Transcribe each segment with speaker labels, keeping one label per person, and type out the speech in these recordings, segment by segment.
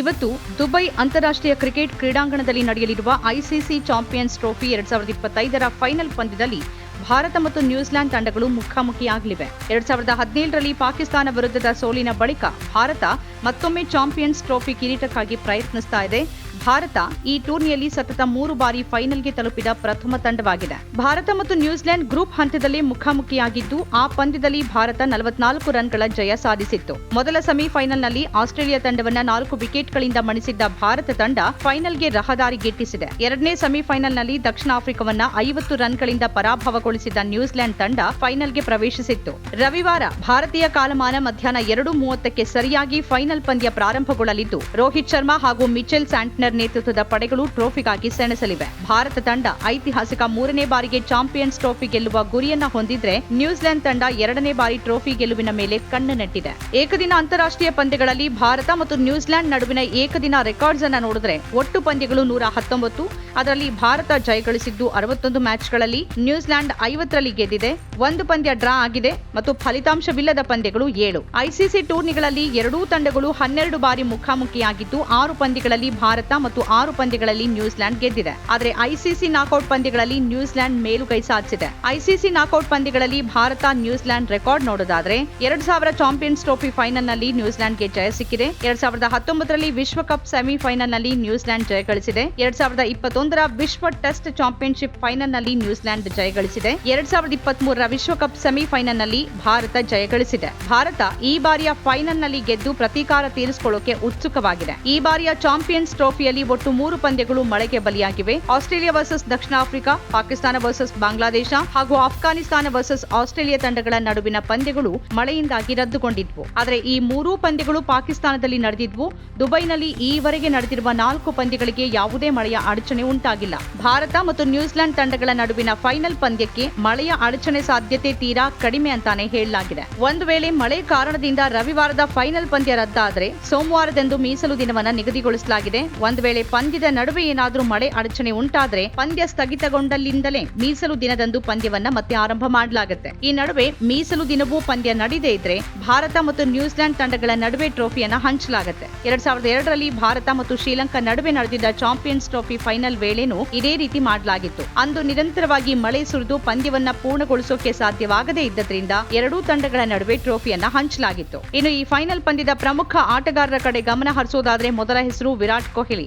Speaker 1: ಇವತ್ತು ದುಬೈ ಅಂತಾರಾಷ್ಟ್ರೀಯ ಕ್ರಿಕೆಟ್ ಕ್ರೀಡಾಂಗಣದಲ್ಲಿ ನಡೆಯಲಿರುವ ಐಸಿಸಿ ಚಾಂಪಿಯನ್ಸ್ ಟ್ರೋಫಿ ಎರಡ್ ಸಾವಿರದ ಇಪ್ಪತ್ತೈದರ ಫೈನಲ್ ಪಂದ್ಯದಲ್ಲಿ ಭಾರತ ಮತ್ತು ನ್ಯೂಜಿಲೆಂಡ್ ತಂಡಗಳು ಮುಖಾಮುಖಿಯಾಗಲಿವೆ. ಎರಡ್ ಸಾವಿರದ ಹದಿನೇಳರಲ್ಲಿ ಪಾಕಿಸ್ತಾನ ವಿರುದ್ಧದ ಸೋಲಿನ ಬಳಿಕ ಭಾರತ ಮತ್ತೊಮ್ಮೆ ಚಾಂಪಿಯನ್ಸ್ ಟ್ರೋಫಿ ಕಿರೀಟಕ್ಕಾಗಿ ಪ್ರಯತ್ನಿಸ್ತಾ ಇದೆ. ಭಾರತ ಈ ಟೂರ್ನಿಯಲ್ಲಿ ಸತತ ಮೂರು ಬಾರಿ ಫೈನಲ್ಗೆ ತಲುಪಿದ ಪ್ರಥಮ ತಂಡವಾಗಿದೆ. ಭಾರತ ಮತ್ತು ನ್ಯೂಜಿಲೆಂಡ್ ಗ್ರೂಪ್ ಹಂತದಲ್ಲಿ ಮುಖಾಮುಖಿಯಾಗಿದ್ದು, ಆ ಪಂದ್ಯದಲ್ಲಿ ಭಾರತ ನಲವತ್ನಾಲ್ಕು ರನ್ಗಳ ಜಯ ಸಾಧಿಸಿತ್ತು. ಮೊದಲ ಸೆಮಿಫೈನಲ್ನಲ್ಲಿ ಆಸ್ಟ್ರೇಲಿಯಾ ತಂಡವನ್ನ ನಾಲ್ಕು ವಿಕೆಟ್ಗಳಿಂದ ಮಣಿಸಿದ್ದ ಭಾರತ ತಂಡ ಫೈನಲ್ಗೆ ರಹದಾರಿ ಗಿಟ್ಟಿಸಿದೆ. ಎರಡನೇ ಸೆಮಿಫೈನಲ್ನಲ್ಲಿ ದಕ್ಷಿಣ ಆಫ್ರಿಕಾವನ್ನ ಐವತ್ತು ರನ್ಗಳಿಂದ ಪರಾಭವಗೊಳಿಸಿದ ನ್ಯೂಜಿಲೆಂಡ್ ತಂಡ ಫೈನಲ್ಗೆ ಪ್ರವೇಶಿಸಿತ್ತು. ರವಿವಾರ ಭಾರತೀಯ ಕಾಲಮಾನ ಮಧ್ಯಾಹ್ನ ಎರಡು ಮೂವತ್ತಕ್ಕೆ ಸರಿಯಾಗಿ ಫೈನಲ್ ಪಂದ್ಯ ಪ್ರಾರಂಭಗೊಳ್ಳಲಿದ್ದು, ರೋಹಿತ್ ಶರ್ಮಾ ಹಾಗೂ ಮಿಚೆಲ್ ಸ್ಯಾಂಟ್ನರ್ ನೇತೃತ್ವದ ಪಡೆಗಳು ಟ್ರೋಫಿಗಾಗಿ ಸೆಣಸಲಿವೆ. ಭಾರತ ತಂಡ ಐತಿಹಾಸಿಕ ಮೂರನೇ ಬಾರಿಗೆ ಚಾಂಪಿಯನ್ಸ್ ಟ್ರೋಫಿ ಗೆಲ್ಲುವ ಗುರಿಯನ್ನ ಹೊಂದಿದ್ರೆ ನ್ಯೂಜಿಲೆಂಡ್ ತಂಡ ಎರಡನೇ ಬಾರಿ ಟ್ರೋಫಿ ಗೆಲುವಿನ ಮೇಲೆ ಕಣ್ಣು ನೆಟ್ಟಿದೆ ಏಕದಿನ ಅಂತಾರಾಷ್ಟ್ರೀಯ ಪಂದ್ಯಗಳಲ್ಲಿ ಭಾರತ ಮತ್ತು ನ್ಯೂಜಿಲೆಂಡ್ ನಡುವಿನ ಏಕದಿನ ರೆಕಾರ್ಡ್ಸ್ ಅನ್ನ ನೋಡಿದ್ರೆ ಒಟ್ಟು ಪಂದ್ಯಗಳು ನೂರ ಹತ್ತೊಂಬತ್ತು. ಅದರಲ್ಲಿ ಭಾರತ ಜಯಗಳಿಸಿದ್ದು ಅರವತ್ತೊಂದು ಮ್ಯಾಚ್ಗಳಲ್ಲಿ ನ್ಯೂಜಿಲೆಂಡ್ ಐವತ್ತರಲ್ಲಿ ಗೆದ್ದಿದೆ. ಒಂದು ಪಂದ್ಯ ಡ್ರಾ ಆಗಿದೆ ಮತ್ತು ಫಲಿತಾಂಶವಿಲ್ಲದ ಪಂದ್ಯಗಳು ಏಳು. ಐಸಿಸಿ ಟೂರ್ನಿಗಳಲ್ಲಿ ಎರಡೂ ತಂಡಗಳು ಹನ್ನೆರಡು ಬಾರಿ ಮುಖಾಮುಖಿಯಾಗಿದ್ದು ಆರು ಪಂದ್ಯಗಳಲ್ಲಿ ಭಾರತ ಮತ್ತು ಆರು ಪಂದ್ಯಗಳಲ್ಲಿ ನ್ಯೂಜಿಲೆಂಡ್ ಗೆದ್ದಿದೆ. ಆದರೆ ಐಸಿಸಿ ನಾಕೌಟ್ ಪಂದ್ಯಗಳಲ್ಲಿ ನ್ಯೂಜಿಲೆಂಡ್ ಮೇಲುಗೈ ಸಾಧಿಸಿದೆ. ಐಸಿಸಿ ನಾಕೌಟ್ ಪಂದ್ಯಗಳಲ್ಲಿ ಭಾರತ ನ್ಯೂಜಿಲೆಂಡ್ ರೆಕಾರ್ಡ್ ನೋಡೋದಾದ್ರೆ ಎರಡ್ ಸಾವಿರ ಚಾಂಪಿಯನ್ಸ್ ಟ್ರೋಫಿ ಫೈನಲ್ನಲ್ಲಿ ನ್ಯೂಜಿಲೆಂಡ್ಗೆ ಜಯ ಸಿಕ್ಕಿದೆ. ಎರಡ್ ಸಾವಿರದ ಹತ್ತೊಂಬತ್ತರಲ್ಲಿ ವಿಶ್ವಕಪ್ ಸೆಮಿಫೈನಲ್ನಲ್ಲಿ ನ್ಯೂಜಿಲೆಂಡ್ ಜಯ ಗಳಿಸಿದೆ. ಎರಡ್ ಸಾವಿರದ ಇಪ್ಪತ್ತೊಂದರ ವಿಶ್ವ ಟೆಸ್ಟ್ ಚಾಂಪಿಯನ್ಶಿಪ್ ಫೈನಲ್ನಲ್ಲಿ ನ್ಯೂಜಿಲೆಂಡ್ ಜಯ ಗಳಿಸಿದೆ. ಎರಡ್ ಸಾವಿರದ ಇಪ್ಪತ್ಮೂರರ ವಿಶ್ವಕಪ್ ಸೆಮಿಫೈನಲ್ನಲ್ಲಿ ಭಾರತ ಜಯ ಗಳಿಸಿದೆ. ಭಾರತ ಈ ಬಾರಿಯ ಫೈನಲ್ನಲ್ಲಿ ಗೆದ್ದು ಪ್ರತೀಕಾರ ತೀರಿಸಿಕೊಳ್ಳೋಕೆ ಉತ್ಸುಕವಾಗಿದೆ. ಈ ಬಾರಿಯ ಚಾಂಪಿಯನ್ಸ್ ಟ್ರೋಫಿಯಲ್ಲಿ ಒಟ್ಟು ಮೂರು ಪಂದ್ಯಗಳು ಮಳೆಗೆ ಬಲಿಯಾಗಿವೆ. ಆಸ್ಟ್ರೇಲಿಯಾ ವರ್ಸಸ್ ದಕ್ಷಿಣ ಆಫ್ರಿಕಾ, ಪಾಕಿಸ್ತಾನ ವರ್ಸಸ್ ಬಾಂಗ್ಲಾದೇಶ ಹಾಗೂ ಆಫ್ಘಾನಿಸ್ತಾನ ವರ್ಸಸ್ ಆಸ್ಟ್ರೇಲಿಯಾ ತಂಡಗಳ ನಡುವಿನ ಪಂದ್ಯಗಳು ಮಳೆಯಿಂದಾಗಿ ರದ್ದುಗೊಂಡಿದ್ವು. ಆದರೆ ಈ ಮೂರೂ ಪಂದ್ಯಗಳು ಪಾಕಿಸ್ತಾನದಲ್ಲಿ ನಡೆದಿದ್ವು. ದುಬೈನಲ್ಲಿ ಈವರೆಗೆ ನಡೆದಿರುವ ನಾಲ್ಕು ಪಂದ್ಯಗಳಿಗೆ ಯಾವುದೇ ಮಳೆಯ ಅಡಚಣೆ ಉಂಟಾಗಿಲ್ಲ. ಭಾರತ ಮತ್ತು ನ್ಯೂಜಿಲೆಂಡ್ ತಂಡಗಳ ನಡುವಿನ ಫೈನಲ್ ಪಂದ್ಯಕ್ಕೆ ಮಳೆಯ ಅಡಚಣೆ ಸಾಧ್ಯತೆ ತೀರಾ ಕಡಿಮೆ ಅಂತಾನೆ ಹೇಳಲಾಗಿದೆ. ಒಂದು ವೇಳೆ ಮಳೆ ಕಾರಣದಿಂದ ರವಿವಾರದ ಫೈನಲ್ ಪಂದ್ಯ ರದ್ದಾದರೆ ಸೋಮವಾರದಂದು ಮೀಸಲು ದಿನವನ್ನ ನಿಗದಿಗೊಳಿಸಲಾಗಿದೆ. ಒಂದು ವೇಳೆ ಪಂದ್ಯದ ನಡುವೆ ಏನಾದರೂ ಮಳೆ ಅಡಚಣೆ ಉಂಟಾದರೆ ಪಂದ್ಯ ಸ್ಥಗಿತಗೊಂಡಲ್ಲಿಂದಲೇ ಮೀಸಲು ದಿನದಂದು ಪಂದ್ಯವನ್ನ ಮತ್ತೆ ಆರಂಭ ಮಾಡಲಾಗುತ್ತೆ. ಈ ನಡುವೆ ಮೀಸಲು ದಿನವೂ ಪಂದ್ಯ ನಡೆದೇ ಇದ್ರೆ ಭಾರತ ಮತ್ತು ನ್ಯೂಜಿಲೆಂಡ್ ತಂಡಗಳ ನಡುವೆ ಟ್ರೋಫಿಯನ್ನ ಹಂಚಲಾಗುತ್ತೆ. ಎರಡ್ ಸಾವಿರದ ಎರಡರಲ್ಲಿ ಭಾರತ ಮತ್ತು ಶ್ರೀಲಂಕಾ ನಡುವೆ ನಡೆದಿದ್ದ ಚಾಂಪಿಯನ್ಸ್ ಟ್ರೋಫಿ ಫೈನಲ್ ವೇಳೆನೂ ಇದೇ ರೀತಿ ಮಾಡಲಾಗಿತ್ತು. ಅಂದು ನಿರಂತರವಾಗಿ ಮಳೆ ಸುರಿದು ಪಂದ್ಯವನ್ನ ಪೂರ್ಣಗೊಳಿಸೋಕೆ ಸಾಧ್ಯವಾಗದೇ ಇದ್ದರಿಂದ ಎರಡೂ ತಂಡಗಳ ನಡುವೆ ಟ್ರೋಫಿಯನ್ನ ಹಂಚಲಾಗಿತ್ತು. ಇನ್ನು ಈ ಫೈನಲ್ ಪಂದ್ಯದ ಪ್ರಮುಖ ಆಟಗಾರರ ಕಡೆ ಗಮನ ಹರಿಸೋದಾದ್ರೆ ಮೊದಲ ಹೆಸರು ವಿರಾಟ್ ಕೊಹ್ಲಿ.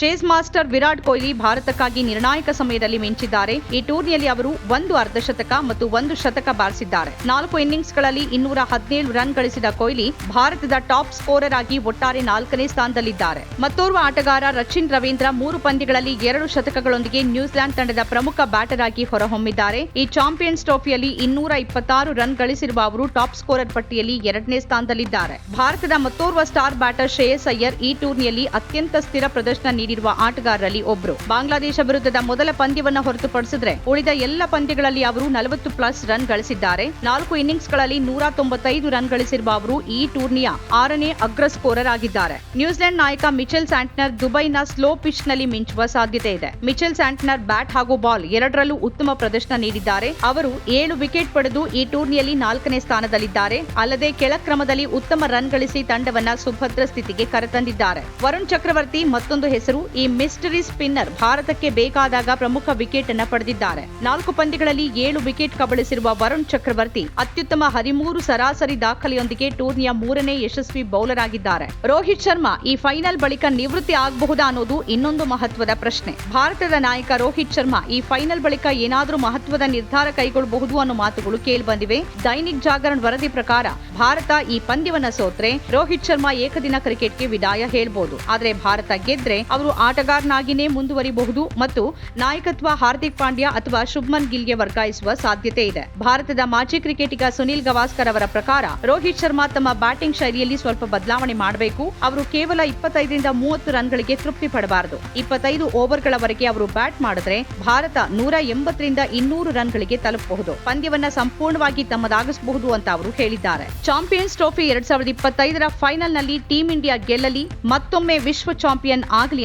Speaker 1: ಚೇಸ್ ಮಾಸ್ಟರ್ ವಿರಾಟ್ ಕೊಹ್ಲಿ ಭಾರತಕ್ಕಾಗಿ ನಿರ್ಣಾಯಕ ಸಮಯದಲ್ಲಿ ಮಿಂಚಿದ್ದಾರೆ. ಈ ಟೂರ್ನಿಯಲ್ಲಿ ಅವರು ಒಂದು ಅರ್ಧಶತಕ ಮತ್ತು ಒಂದು ಶತಕ ಬಾರಿಸಿದ್ದಾರೆ. ನಾಲ್ಕು ಇನ್ನಿಂಗ್ಸ್ಗಳಲ್ಲಿ ಇನ್ನೂರ ಹದಿನೇಳು ರನ್ ಗಳಿಸಿದ ಕೊಹ್ಲಿ ಭಾರತದ ಟಾಪ್ ಸ್ಕೋರರ್ ಆಗಿ ಒಟ್ಟಾರೆ ನಾಲ್ಕನೇ ಸ್ಥಾನದಲ್ಲಿದ್ದಾರೆ. ಮತ್ತೋರ್ವ ಆಟಗಾರ ರಚಿನ್ ರವೀಂದ್ರ ಮೂರು ಪಂದ್ಯಗಳಲ್ಲಿ ಎರಡು ಶತಕಗಳೊಂದಿಗೆ ನ್ಯೂಜಿಲೆಂಡ್ ತಂಡದ ಪ್ರಮುಖ ಬ್ಯಾಟರ್ ಆಗಿ ಹೊರಹೊಮ್ಮಿದ್ದಾರೆ. ಈ ಚಾಂಪಿಯನ್ಸ್ ಟ್ರೋಫಿಯಲ್ಲಿ ಇನ್ನೂರ ಇಪ್ಪತ್ತಾರು ರನ್ ಗಳಿಸಿರುವ ಅವರು ಟಾಪ್ ಸ್ಕೋರರ್ ಪಟ್ಟಿಯಲ್ಲಿ ಎರಡನೇ ಸ್ಥಾನದಲ್ಲಿದ್ದಾರೆ. ಭಾರತದ ಮತ್ತೋರ್ವ ಸ್ಟಾರ್ ಬ್ಯಾಟರ್ ಶ್ರೇಯಸ್ ಅಯ್ಯರ್ ಈ ಟೂರ್ನಿಯಲ್ಲಿ ಅತ್ಯಂತ ಸ್ಥಿರ ಪ್ರದರ್ಶನ ನೀಡಿರುವ ಆಟಗಾರರಲ್ಲಿ ಒಬ್ಬರು ಬಾಂಗ್ಲಾದೇಶ ವಿರುದ್ಧದ ಮೊದಲ ಪಂದ್ಯವನ್ನು ಹೊರತುಪಡಿಸಿದ್ರೆ ಉಳಿದ ಎಲ್ಲ ಪಂದ್ಯಗಳಲ್ಲಿ ಅವರು ನಲವತ್ತು ಪ್ಲಸ್ ರನ್ ಗಳಿಸಿದ್ದಾರೆ. ನಾಲ್ಕು ಇನ್ನಿಂಗ್ಸ್ಗಳಲ್ಲಿ ನೂರ ತೊಂಬತ್ತೈದು ರನ್ ಗಳಿಸಿರುವ ಅವರು ಈ ಟೂರ್ನಿಯ ಆರನೇ ಅಗ್ರ ಸ್ಕೋರರ್ ಆಗಿದ್ದಾರೆ. ನ್ಯೂಜಿಲೆಂಡ್ ನಾಯಕ ಮಿಚೆಲ್ ಸ್ಯಾಂಟ್ನರ್ ದುಬೈನ ಸ್ಲೋ ಪಿಚ್ನಲ್ಲಿ ಮಿಂಚುವ ಸಾಧ್ಯತೆ ಇದೆ. ಮಿಚೆಲ್ ಸ್ಯಾಂಟ್ನರ್ ಬ್ಯಾಟ್ ಹಾಗೂ ಬಾಲ್ ಎರಡರಲ್ಲೂ ಉತ್ತಮ ಪ್ರದರ್ಶನ ನೀಡಿದ್ದಾರೆ. ಅವರು ಏಳು ವಿಕೆಟ್ ಪಡೆದು ಈ ಟೂರ್ನಿಯಲ್ಲಿ ನಾಲ್ಕನೇ ಸ್ಥಾನದಲ್ಲಿದ್ದಾರೆ. ಅಲ್ಲದೆ ಕೆಳಕ್ರಮದಲ್ಲಿ ಉತ್ತಮ ರನ್ ಗಳಿಸಿ ತಂಡವನ್ನ ಸುಭದ್ರ ಸ್ಥಿತಿಗೆ ಕರೆತಂದಿದ್ದಾರೆ. ವರುಣ್ ಚಕ್ರವರ್ತಿ ಮತ್ತೊಂದು ಹೆಸರು ಈ ಮಿಸ್ಟರಿ ಸ್ಪಿನ್ನರ್ ಭಾರತಕ್ಕೆ ಬೇಕಾದಾಗ ಪ್ರಮುಖ ವಿಕೆಟ್ ಅನ್ನು ಪಡೆದಿದ್ದಾರೆ. ನಾಲ್ಕು ಪಂದ್ಯಗಳಲ್ಲಿ ಏಳು ವಿಕೆಟ್ ಕಬಳಿಸಿರುವ ವರುಣ್ ಚಕ್ರವರ್ತಿ ಅತ್ಯುತ್ತಮ ಹದಿಮೂರು ಸರಾಸರಿ ದಾಖಲೆಯೊಂದಿಗೆ ಟೂರ್ನಿಯ ಮೂರನೇ ಯಶಸ್ವಿ ಬೌಲರ್ ಆಗಿದ್ದಾರೆ. ರೋಹಿತ್ ಶರ್ಮಾ ಈ ಫೈನಲ್ ಬಳಿಕ ನಿವೃತ್ತಿ ಆಗಬಹುದಾ ಅನ್ನೋದು ಇನ್ನೊಂದು ಮಹತ್ವದ ಪ್ರಶ್ನೆ. ಭಾರತದ ನಾಯಕ ರೋಹಿತ್ ಶರ್ಮಾ ಈ ಫೈನಲ್ ಬಳಿಕ ಏನಾದರೂ ಮಹತ್ವದ ನಿರ್ಧಾರ ಕೈಗೊಳ್ಳಬಹುದು ಅನ್ನೋ ಮಾತುಗಳು ಕೇಳಿಬಂದಿವೆ. ದೈನಿಕ್ ಜಾಗರಣ್ ವರದಿ ಪ್ರಕಾರ ಭಾರತ ಈ ಪಂದ್ಯವನ್ನ ಸೋತ್ರೆ, ರೋಹಿತ್ ಶರ್ಮಾ ಏಕದಿನ ಕ್ರಿಕೆಟ್ಗೆ ವಿದಾಯ ಹೇಳ್ಬೋದು. ಆದರೆ ಭಾರತ ಗೆದ್ರೆ ಅವರು ಆಟಗಾರನಾಗಿನೇ ಮುಂದುವರಿಬಹುದು ಮತ್ತು ನಾಯಕತ್ವ ಹಾರ್ದಿಕ್ ಪಾಂಡ್ಯ ಅಥವಾ ಶುಭ್ಮನ್ ಗಿಲ್ಗೆ ವರ್ಗಾಯಿಸುವ ಸಾಧ್ಯತೆ ಇದೆ. ಭಾರತದ ಮಾಜಿ ಕ್ರಿಕೆಟಿಗ ಸುನಿಲ್ ಗವಾಸ್ಕರ್ ಅವರ ಪ್ರಕಾರ ರೋಹಿತ್ ಶರ್ಮಾ ತಮ್ಮ ಬ್ಯಾಟಿಂಗ್ ಶೈಲಿಯಲ್ಲಿ ಸ್ವಲ್ಪ ಬದಲಾವಣೆ ಮಾಡಬೇಕು. ಅವರು ಕೇವಲ ಇಪ್ಪತ್ತೈದರಿಂದ ಮೂವತ್ತು ರನ್ಗಳಿಗೆ ತೃಪ್ತಿ ಪಡಬಾರದು. ಇಪ್ಪತ್ತೈದು ಓವರ್ಗಳವರೆಗೆ ಅವರು ಬ್ಯಾಟ್ ಮಾಡಿದ್ರೆ ಭಾರತ ನೂರ ಎಂಬತ್ತರಿಂದ ಇನ್ನೂರು ರನ್ಗಳಿಗೆ ತಲುಪಬಹುದು. ಪಂದ್ಯವನ್ನ ಸಂಪೂರ್ಣವಾಗಿ ತಮ್ಮದಾಗಿಸಬಹುದು ಅಂತ ಅವರು ಹೇಳಿದ್ದಾರೆ. ಚಾಂಪಿಯನ್ಸ್ ಟ್ರೋಫಿ ಎರಡ್ ಸಾವಿರದ ಇಪ್ಪತ್ತೈದರ ಫೈನಲ್ನಲ್ಲಿ ಟೀಂ ಇಂಡಿಯಾ ಗೆಲ್ಲಲಿ, ಮತ್ತೊಮ್ಮೆ ವಿಶ್ವ ಚಾಂಪಿಯನ್ ಆಗಲಿ